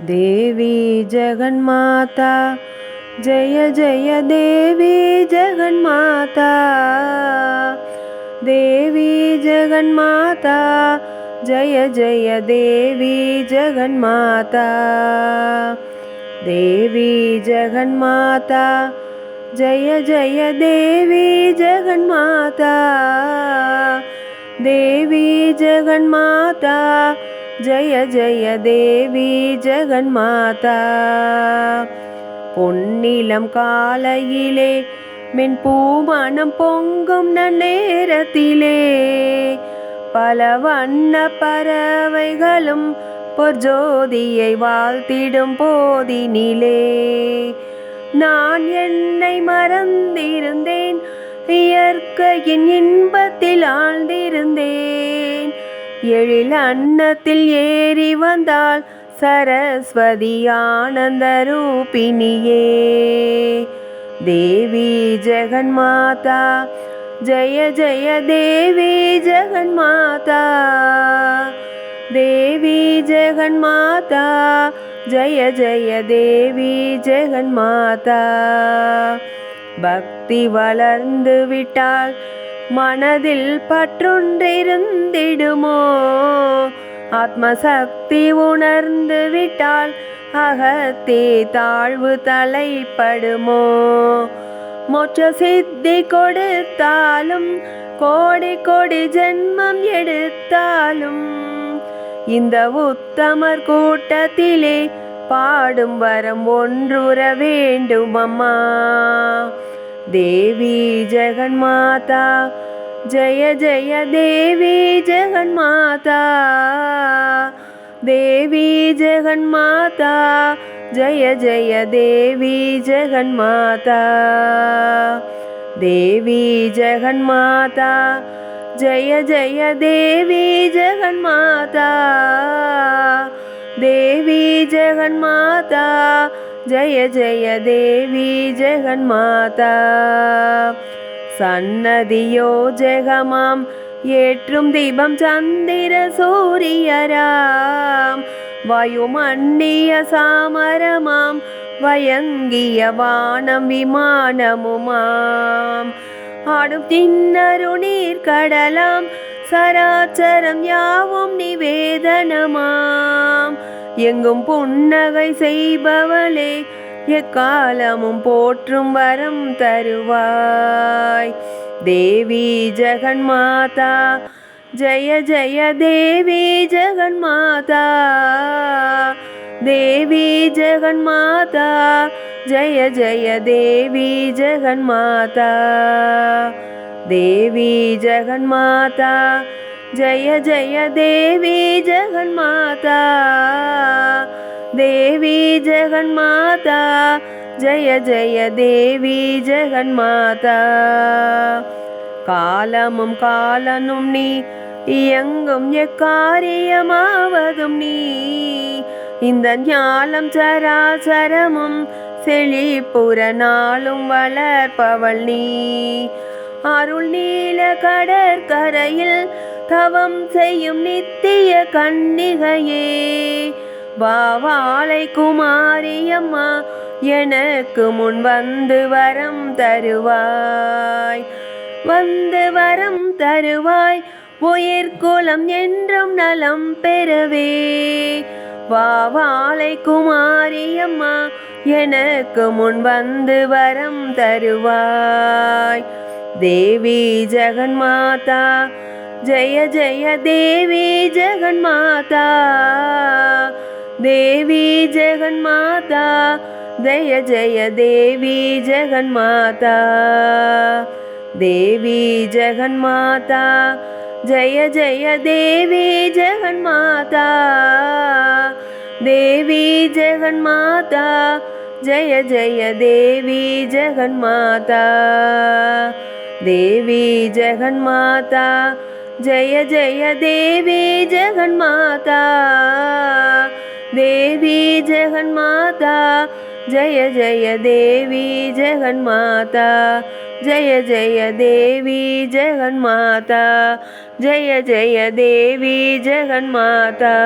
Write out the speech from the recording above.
देवी जगन्माता जय जय देवी जगन्माता। देवी जगन्माता जय जय देवी जगन्माता। देवी जगन्माता जय जय देवी जगन्माता। देवी जगन्माता ஜய ஜய தேவி ஜெகன்மாதா. பொன்னிலம் காலையிலே மென் பூமானம் பொங்கும் நேரத்திலே பல வண்ண பறவைகளும் பொற்ஜோதியை வாழ்த்திடும் போதினிலே. நான் என்னை மறந்திருந்தேன் இயற்கையின் இன்பத்தில் ஆழ்ந்திருந்தேன். எழில் அன்னத்தில் ஏறி வந்தாள் சரஸ்வதி ஆனந்த ரூபிணியே. தேவி ஜெகன்மாதா ஜய ஜய தேவி ஜெகன்மாதா. தேவி ஜெகன்மாதா ஜய ஜய தேவி ஜெகன்மாதா. பக்தி வளர்ந்து விட்டாள் மனதில் பற்றொன்றிருந்திடுமோ? ஆத்மசக்தி உணர்ந்து விட்டால் அகத்தே தாழ்வு தலைப்படுமோ? மோட்ச சித்தி கொடுத்தாலும் கோடி கோடி ஜென்மம் எடுத்தாலும் இந்த உத்தமர் கூட்டத்திலே பாடும் வரம் ஒன்றுற வேண்டுமம்மா? அம்மா தேவி ஜெகன்மாதா ஜெய ஜெய தேவி ஜெகன்மாதா தேவி ஜெகன்மாதா ஜெய ஜெய தேவி ஜெகன்மாதா தேவி ஜெகன்மாதா ஜெய ஜெய தேவி ஜெகன்மாதா தேவி ஜெகன்மாதா ஜெய ஜெய தேவி ஜெகன்மாதா. சன்னதியோ ஜெகமாம் ஏற்றும் தீபம் சந்திர சூரியராம். வாயுமன்னிய சாமரமாம் வயங்கிய வானம் விமானமுமாம். ஆடும் தின்னரு நீர் கடலாம் சராச்சரம் யாவும் நிவேதனமாம். எங்கும் புன்னகை செய்பவளே எக்காலமும் போற்றும் வரம் தருவாய். தேவி ஜெகன்மாதா ஜய ஜய தேவி ஜெகன்மாதா. தேவி ஜெகன்மாதா ஜய ஜய தேவி ஜெகன்மாதா. தேவி ஜெகன்மாதா ஜெய ஜெய தேவி ஜெகன்மாதா. தேவி ஜெகன்மாதா ஜெய ஜெய தேவி ஜெகன்மாதா காலமும் காலனும் நீ இயங்கும் எக்காரியமாவதும் நீ இந்த ஞாலம் சராசரமும் செழிப்புற நாளும் வளர்ப்பவள் நீ. அருள் நீல கடற்கரையில் தவம் செய்யும் நித்திய கண்ணிகையே வாவாலை குமாரியம்மா எனக்கு முன் வந்து வரம் தருவாய். வந்து வரம் தருவாய் உயிர் குலம் என்றும் நலம் பெறவே. வாவாலை குமாரியம்மா எனக்கு முன் வந்து வரம் தருவாய். தேவி ஜெகன்மாதா ஜெய ஜெய தேவி ஜெகன்மாதா. தேவி ஜெகன்மாதா ஜெய ஜெய தேவி ஜெகன்மாதா தேவி ஜெகன்மாதா ஜெய ஜெய தேவி ஜெகன்மாதா தேவி ஜெகன்மாதா ஜெய ஜெய தேவி ஜெகன்மாதா தேவி ஜெகன்மாதா ஜெய ஜெய தேவி ஜெகன்மாதா. தேவி ஜெகன்மாதா ஜெய ஜெய தேவி ஜெகன்மாதா ஜெய ஜெய தேவி ஜெகன்மாதா ஜெய ஜெய தேவி ஜெகன்மாதா